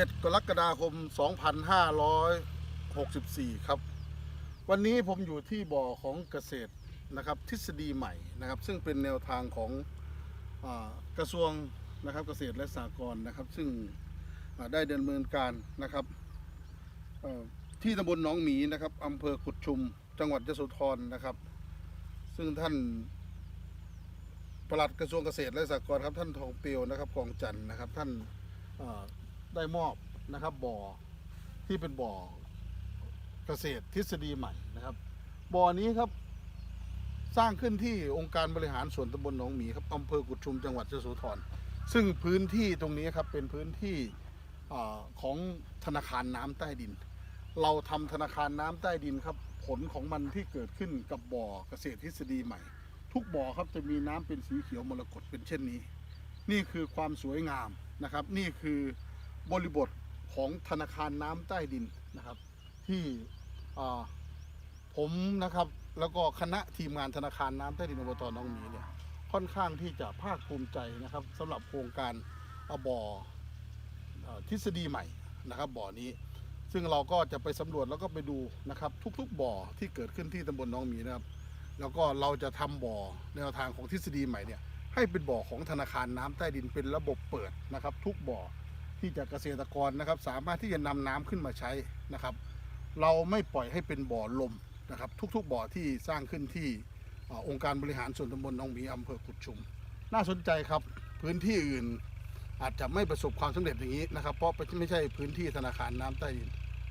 7 กรกฎาคม 2564 ครับ วันนี้ผมอยู่ที่บ่อของเกษตรนะครับทฤษฎีใหม่นะครับ ซึ่งเป็นแนวทางของอกระทรวงนะครับเกษตรและสหกรณ์นะครับ ซึ่งได้ดำเนินการนะครับที่ตำบลหนองหมีนะครับอำเภอกุดชุม จังหวัดยโสธรนะครับ ซึ่งท่านปลัดกระทรวงเกษตรและสหกรณ์ครับท่านทองเปียวนะครับกองจันทร์นะครับท่าน ได้มอบนะครับบ่อที่เป็นบ่อเกษตรทฤษฎีใหม่นะครับ บ่อนี้ครับสร้างขึ้นที่องค์การบริหารส่วนตำบลหนองหมีครับอำเภอกุดชุมจังหวัดยโสธรซึ่งพื้นที่ตรงนี้ครับเป็นพื้นที่อของธนาคารน้ำใต้ดิน เราทำธนาคารน้ำใต้ดินครับ ผลของมันที่เกิดขึ้นกับบ่อเกษตรทฤษฎีใหม่ ทุกบ่อครับจะมีน้ำเป็นสีเขียวมรกตเป็นเช่นนี้ นี่คือความสวยงามนะครับ นี่คือ บริบทของธนาคารน้ำใต้ดินนะครับ ที่ผมนะครับแล้วก็คณะทีมงานธนาคารน้ำใต้ดินอบตน้องหมีเนี่ยค่อนข้างที่จะภาคภูมิใจนะครับสำหรับโครงการอบ่อทฤษฎีใหม่นะครับบ่อนี้ ซึ่งเราก็จะไปสำรวจแล้วก็ไปดูนะครับทุกๆบ่อที่เกิดขึ้นที่ตำบลน้องหมีนะครับ แล้วก็เราจะทำบ่อแนวทางของทฤษฎีใหม่เนี่ยให้เป็นบ่อของธนาคารน้ำใต้ดินเป็นระบบเปิดนะครับ ทุกบ่อ ที่จะเกษตรกรนะครับ สามารถที่จะนำน้ำขึ้นมาใช้นะครับ เราไม่ปล่อยให้เป็นบ่อลมนะครับ ทุกๆบ่อที่สร้างขึ้นที่อองค์การบริหารส่วนตำบลหนองหมีอำเภอกุดชุม น่าสนใจครับพื้นที่อื่นอาจจะไม่ประสบความสำเร็จอย่างนี้นะครับ เพราะไม่ใช่พื้นที่ธนาคารน้ำใต้ดิน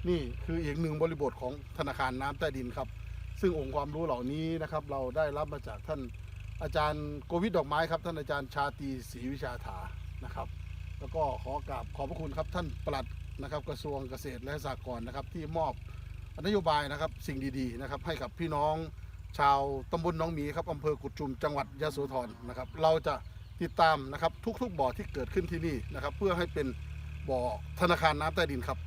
นี่คืออีกหนึ่งบริบทของธนาคารน้ำใต้ดินครับ ซึ่งองค์ความรู้เหล่านี้นะครับ เราได้รับมาจากท่านอาจารย์โกวิทดอกไม้ครับ ท่านอาจารย์ชาตีศรีวิชาถานะครับ แล้วก็ขอกราบขอบพระคุณครับท่านปลัดนะครับกระทรวงเกษตรและสหกรณ์นะครับที่มอบนโยบายนะครับสิ่งดีๆนะครับให้กับพี่น้องชาวตำบลหน้องหมีครับอำเภอกุดจุมจังหวัดยะโสธรนะครับเราจะติดตามนะครับทุกๆบ่อที่เกิดขึ้นที่นี่นะครับเพื่อให้เป็นบ่อธนาคารน้ำใต้ดินครับ